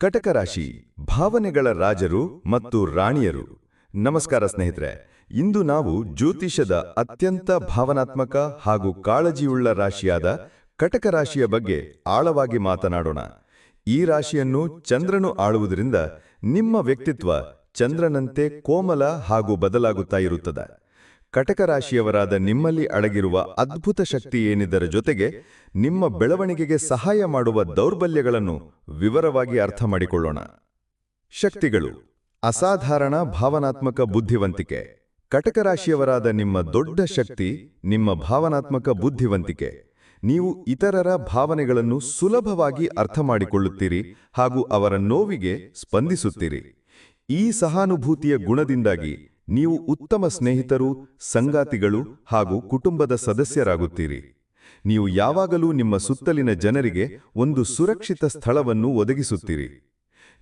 ಕಟಕ ರಾಶಿ ಭಾವನೆಗಳ ರಾಜರು ಮತ್ತು ರಾಣಿಯರು. ನಮಸ್ಕಾರ ಸ್ನೇಹಿತರೆ, ಇಂದು ನಾವು ಜ್ಯೋತಿಷದ ಅತ್ಯಂತ ಭಾವನಾತ್ಮಕ ಹಾಗೂ ಕಾಳಜಿಯುಳ್ಳ ರಾಶಿಯಾದ ಕಟಕ ರಾಶಿಯ ಬಗ್ಗೆ ಆಳವಾಗಿ ಮಾತನಾಡೋಣ. ಈ ರಾಶಿಯನ್ನು ಚಂದ್ರನು ಆಳುವುದರಿಂದ ನಿಮ್ಮ ವ್ಯಕ್ತಿತ್ವ ಚಂದ್ರನಂತೆ ಕೋಮಲ ಹಾಗೂ ಬದಲಾಗುತ್ತಾ ಇರುತ್ತದೆ. ಕಟಕ ರಾಶಿಯವರಾದ ನಿಮ್ಮಲ್ಲಿ ಅಡಗಿರುವ ಅದ್ಭುತ ಶಕ್ತಿ ಏನಿದ್ದರ ಜೊತೆಗೆ ನಿಮ್ಮ ಬೆಳವಣಿಗೆಗೆ ಸಹಾಯ ಮಾಡುವ ದೌರ್ಬಲ್ಯಗಳನ್ನು ವಿವರವಾಗಿ ಅರ್ಥ ಮಾಡಿಕೊಳ್ಳೋಣ ಶಕ್ತಿಗಳು. ಅಸಾಧಾರಣ ಭಾವನಾತ್ಮಕ ಬುದ್ಧಿವಂತಿಕೆ. ಕಟಕ ರಾಶಿಯವರಾದ ನಿಮ್ಮ ದೊಡ್ಡ ಶಕ್ತಿ, ನಿಮ್ಮ ಭಾವನಾತ್ಮಕ ಬುದ್ಧಿವಂತಿಕೆ. ನೀವು ಇತರರ ಭಾವನೆಗಳನ್ನು ಸುಲಭವಾಗಿ ಅರ್ಥ ಮಾಡಿಕೊಳ್ಳುತ್ತೀರಿ ಹಾಗೂ ಅವರ ನೋವಿಗೆ ಸ್ಪಂದಿಸುತ್ತೀರಿ. ಈ ಸಹಾನುಭೂತಿಯ ಗುಣದಿಂದಾಗಿ ನೀವು ಉತ್ತಮ ಸ್ನೇಹಿತರು, ಸಂಗಾತಿಗಳು ಹಾಗೂ ಕುಟುಂಬದ ಸದಸ್ಯರಾಗುತ್ತೀರಿ. ನೀವು ಯಾವಾಗಲೂ ನಿಮ್ಮ ಸುತ್ತಲಿನ ಜನರಿಗೆ ಒಂದು ಸುರಕ್ಷಿತ ಸ್ಥಳವನ್ನು ಒದಗಿಸುತ್ತೀರಿ.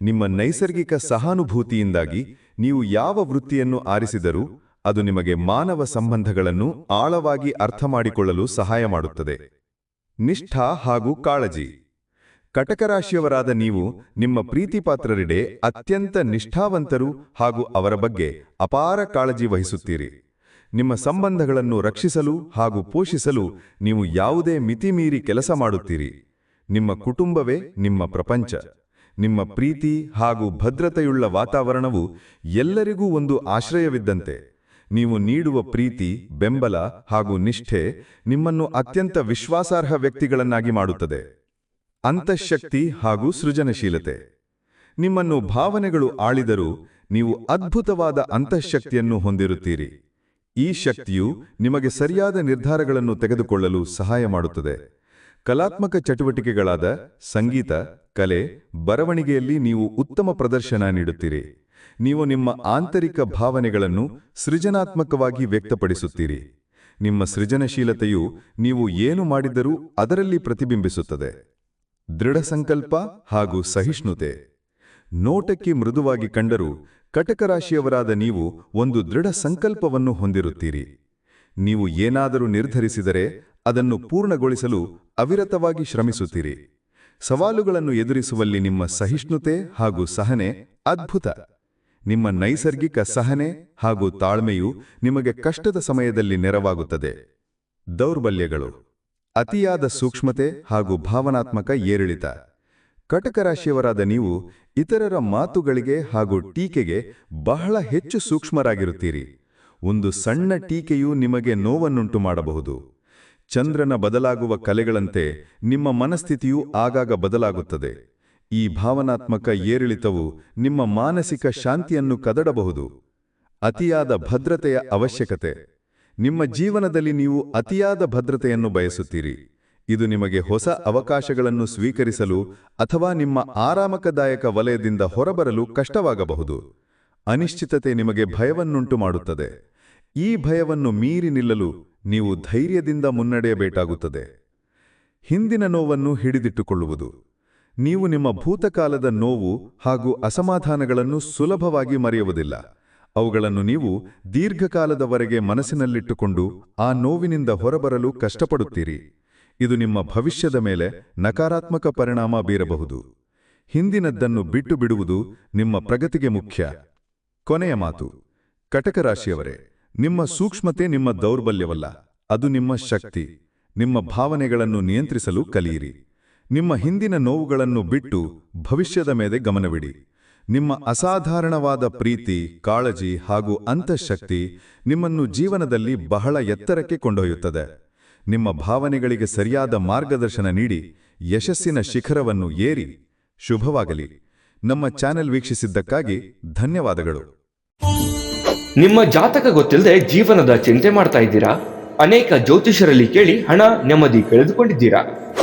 ನಿಮ್ಮ ನೈಸರ್ಗಿಕ ಸಹಾನುಭೂತಿಯಿಂದಾಗಿ ನೀವು ಯಾವ ವೃತ್ತಿಯನ್ನು ಆರಿಸಿದರೂ ಅದು ನಿಮಗೆ ಮಾನವ ಸಂಬಂಧಗಳನ್ನು ಆಳವಾಗಿ ಅರ್ಥ ಮಾಡಿಕೊಳ್ಳಲು ಸಹಾಯ ಮಾಡುತ್ತದೆ. ನಿಷ್ಠಾ ಹಾಗೂ ಕಾಳಜಿ. ಕಟಕರಾಶಿಯವರಾದ ನೀವು ನಿಮ್ಮ ಪ್ರೀತಿಪಾತ್ರರಿಡೆ ಅತ್ಯಂತ ನಿಷ್ಠಾವಂತರು ಹಾಗೂ ಅವರ ಬಗ್ಗೆ ಅಪಾರ ಕಾಳಜಿ ವಹಿಸುತ್ತೀರಿ. ನಿಮ್ಮ ಸಂಬಂಧಗಳನ್ನು ರಕ್ಷಿಸಲು ಹಾಗೂ ಪೋಷಿಸಲು ನೀವು ಯಾವುದೇ ಮಿತಿಮೀರಿ ಕೆಲಸ ಮಾಡುತ್ತೀರಿ. ನಿಮ್ಮ ಕುಟುಂಬವೇ ನಿಮ್ಮ ಪ್ರಪಂಚ. ನಿಮ್ಮ ಪ್ರೀತಿ ಹಾಗೂ ಭದ್ರತೆಯುಳ್ಳ ವಾತಾವರಣವು ಎಲ್ಲರಿಗೂ ಒಂದು ಆಶ್ರಯವಿದ್ದಂತೆ. ನೀವು ನೀಡುವ ಪ್ರೀತಿ, ಬೆಂಬಲ ಹಾಗೂ ನಿಷ್ಠೆ ನಿಮ್ಮನ್ನು ಅತ್ಯಂತ ವಿಶ್ವಾಸಾರ್ಹ ವ್ಯಕ್ತಿಗಳನ್ನಾಗಿ ಮಾಡುತ್ತದೆ. ಅಂತಃಶಕ್ತಿ ಹಾಗೂ ಸೃಜನಶೀಲತೆ. ನಿಮ್ಮನ್ನು ಭಾವನೆಗಳು ಆಳಿದರೂ ನೀವು ಅದ್ಭುತವಾದ ಅಂತಃಶಕ್ತಿಯನ್ನು ಹೊಂದಿರುತ್ತೀರಿ. ಈ ಶಕ್ತಿಯು ನಿಮಗೆ ಸರಿಯಾದ ನಿರ್ಧಾರಗಳನ್ನು ತೆಗೆದುಕೊಳ್ಳಲು ಸಹಾಯ ಮಾಡುತ್ತದೆ. ಕಲಾತ್ಮಕ ಚಟುವಟಿಕೆಗಳಾದ ಸಂಗೀತ, ಕಲೆ, ಬರವಣಿಗೆಯಲ್ಲಿ ನೀವು ಉತ್ತಮ ಪ್ರದರ್ಶನ ನೀಡುತ್ತೀರಿ. ನೀವು ನಿಮ್ಮ ಆಂತರಿಕ ಭಾವನೆಗಳನ್ನು ಸೃಜನಾತ್ಮಕವಾಗಿ ವ್ಯಕ್ತಪಡಿಸುತ್ತೀರಿ. ನಿಮ್ಮ ಸೃಜನಶೀಲತೆಯು ನೀವು ಏನು ಮಾಡಿದರೂ ಅದರಲ್ಲಿ ಪ್ರತಿಬಿಂಬಿಸುತ್ತದೆ. ದೃಢ ಸಂಕಲ್ಪ ಹಾಗೂ ಸಹಿಷ್ಣುತೆ. ನೋಟಕ್ಕೆ ಮೃದುವಾಗಿ ಕಂಡರೂ ಕಟಕರಾಶಿಯವರಾದ ನೀವು ಒಂದು ದೃಢ ಸಂಕಲ್ಪವನ್ನು ಹೊಂದಿರುತ್ತೀರಿ. ನೀವು ಏನಾದರೂ ನಿರ್ಧರಿಸಿದರೆ ಅದನ್ನು ಪೂರ್ಣಗೊಳಿಸಲು ಅವಿರತವಾಗಿ ಶ್ರಮಿಸುತ್ತೀರಿ. ಸವಾಲುಗಳನ್ನು ಎದುರಿಸುವಲ್ಲಿ ನಿಮ್ಮ ಸಹಿಷ್ಣುತೆ ಹಾಗೂ ಸಹನೆ ಅದ್ಭುತ. ನಿಮ್ಮ ನೈಸರ್ಗಿಕ ಸಹನೆ ಹಾಗೂ ತಾಳ್ಮೆಯು ನಿಮಗೆ ಕಷ್ಟದ ಸಮಯದಲ್ಲಿ ನೆರವಾಗುತ್ತದೆ. ದೌರ್ಬಲ್ಯಗಳು. ಅತಿಯಾದ ಸೂಕ್ಷ್ಮತೆ ಹಾಗೂ ಭಾವನಾತ್ಮಕ ಏರಿಳಿತ. ಕಟಕ ರಾಶಿಯವರಾದ ನೀವು ಇತರರ ಮಾತುಗಳಿಗೆ ಹಾಗೂ ಟೀಕೆಗೆ ಬಹಳ ಹೆಚ್ಚು ಸೂಕ್ಷ್ಮರಾಗಿರುತ್ತೀರಿ. ಒಂದು ಸಣ್ಣ ಟೀಕೆಯು ನಿಮಗೆ ನೋವನ್ನುಂಟು ಮಾಡಬಹುದು. ಚಂದ್ರನ ಬದಲಾಗುವ ಕಲೆಗಳಂತೆ ನಿಮ್ಮ ಮನಸ್ಥಿತಿಯು ಆಗಾಗ ಬದಲಾಗುತ್ತದೆ. ಈ ಭಾವನಾತ್ಮಕ ಏರಿಳಿತವು ನಿಮ್ಮ ಮಾನಸಿಕ ಶಾಂತಿಯನ್ನು ಕದಡಬಹುದು. ಅತಿಯಾದ ಭದ್ರತೆಯ ಅವಶ್ಯಕತೆ. ನಿಮ್ಮ ಜೀವನದಲ್ಲಿ ನೀವು ಅತಿಯಾದ ಭದ್ರತೆಯನ್ನು ಬಯಸುತ್ತೀರಿ. ಇದು ನಿಮಗೆ ಹೊಸ ಅವಕಾಶಗಳನ್ನು ಸ್ವೀಕರಿಸಲು ಅಥವಾ ನಿಮ್ಮ ಆರಾಮಕದಾಯಕ ವಲಯದಿಂದ ಹೊರಬರಲು ಕಷ್ಟವಾಗಬಹುದು. ಅನಿಶ್ಚಿತತೆ ನಿಮಗೆ ಭಯವನ್ನುಂಟು ಮಾಡುತ್ತದೆ. ಈ ಭಯವನ್ನು ಮೀರಿ ನಿಲ್ಲಲು ನೀವು ಧೈರ್ಯದಿಂದ ಮುನ್ನಡೆಯಬೇಕಾಗುತ್ತದೆ. ಹಿಂದಿನ ನೋವನ್ನು ಹಿಡಿದಿಟ್ಟುಕೊಳ್ಳುವುದು. ನೀವು ನಿಮ್ಮ ಭೂತಕಾಲದ ನೋವು ಹಾಗೂ ಅಸಮಾಧಾನಗಳನ್ನು ಸುಲಭವಾಗಿ ಮರೆಯುವುದಿಲ್ಲ. ಅವುಗಳನ್ನು ನೀವು ದೀರ್ಘಕಾಲದವರೆಗೆ ಮನಸ್ಸಿನಲ್ಲಿಟ್ಟುಕೊಂಡು ಆ ನೋವಿನಿಂದ ಹೊರಬರಲು ಕಷ್ಟಪಡುತ್ತೀರಿ. ಇದು ನಿಮ್ಮ ಭವಿಷ್ಯದ ಮೇಲೆ ನಕಾರಾತ್ಮಕ ಪರಿಣಾಮ ಬೀರಬಹುದು. ಹಿಂದಿನದ್ದನ್ನು ಬಿಟ್ಟು ಬಿಡುವುದು ನಿಮ್ಮ ಪ್ರಗತಿಗೆ ಮುಖ್ಯ. ಕೊನೆಯ ಮಾತು. ಕಟಕ ರಾಶಿಯವರೇ ನಿಮ್ಮ ಸೂಕ್ಷ್ಮತೆ ನಿಮ್ಮ ದೌರ್ಬಲ್ಯವಲ್ಲ. ಅದು ನಿಮ್ಮ ಶಕ್ತಿ. ನಿಮ್ಮ ಭಾವನೆಗಳನ್ನು ನಿಯಂತ್ರಿಸಲು ಕಲಿಯಿರಿ. ನಿಮ್ಮ ಹಿಂದಿನ ನೋವುಗಳನ್ನು ಬಿಟ್ಟು ಭವಿಷ್ಯದ ಮೇಲೆ ಗಮನವಿಡಿ. ನಿಮ್ಮ ಅಸಾಧಾರಣವಾದ ಪ್ರೀತಿ, ಕಾಳಜಿ ಹಾಗೂ ಅಂತಃಶಕ್ತಿ ನಿಮ್ಮನ್ನು ಜೀವನದಲ್ಲಿ ಬಹಳ ಎತ್ತರಕ್ಕೆ ಕೊಂಡೊಯ್ಯುತ್ತದೆ. ನಿಮ್ಮ ಭಾವನೆಗಳಿಗೆ ಸರಿಯಾದ ಮಾರ್ಗದರ್ಶನ ನೀಡಿ, ಯಶಸ್ಸಿನ ಶಿಖರವನ್ನು ಏರಿ. ಶುಭವಾಗಲಿ. ನಮ್ಮ ಚಾನೆಲ್ ವೀಕ್ಷಿಸಿದ್ದಕ್ಕಾಗಿ ಧನ್ಯವಾದಗಳು. ನಿಮ್ಮ ಜಾತಕ ಗೊತ್ತಿಲ್ಲದೆ ಜೀವನದ ಚಿಂತೆ ಮಾಡ್ತಾ ಇದ್ದೀರಾ? ಅನೇಕ ಜ್ಯೋತಿಷರಲ್ಲಿ ಕೇಳಿ ಹಣ ನೆಮ್ಮದಿ ಕಳೆದುಕೊಂಡಿದ್ದೀರಾ?